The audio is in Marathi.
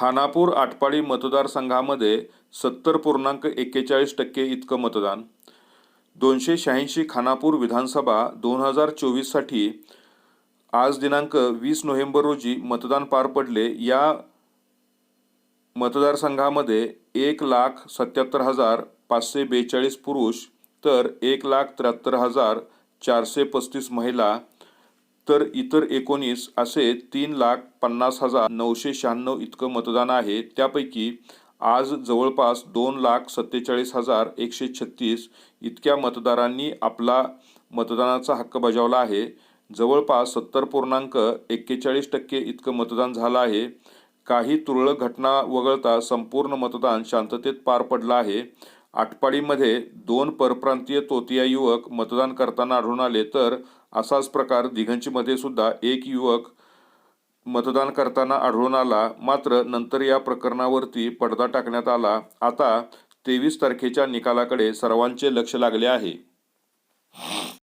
खानापूर आटपाडी मतदारसंघामध्ये सत्तर पूर्णांक एक्केचाळीस टक्के इतकं मतदान. दोनशे शहाऐंशी खानापूर विधानसभा दोन हजार चोवीससाठी आज दिनांक वीस नोव्हेंबर रोजी मतदान पार पडले. या मतदारसंघामध्ये एक लाख सत्याहत्तर हजार पाचशे बेचाळीस पुरुष तर एक लाख त्र्याहत्तर हजार चारशे पस्तीस महिला तर इतर एकोणीस असे तीन लाख पन्नास हजार नऊशे शहाण्णव इतकं मतदान आहे. त्यापैकी आज जवळपास दोन लाख सत्तेचाळीस हजार एकशे छत्तीस इतक्या मतदारांनी आपला मतदानाचा हक्क बजावला आहे. जवळपास सत्तर पूर्णांक एक्केचाळीस टक्के इतकं मतदान झालं आहे. काही तुरळक घटना वगळता संपूर्ण मतदान शांततेत पार पडलं आहे. आटपाडीमध्ये दोन परप्रांतीय तोतिया युवक मतदान करताना आढळून आले तर असाच प्रकार दिघंचीमध्ये सुद्धा एक युवक मतदान करताना आढळून आला. मात्र नंतर या प्रकरणावरती पडदा टाकण्यात आला. आता तेवीस तारखेच्या निकालाकडे सर्वांचे लक्ष लागले आहे.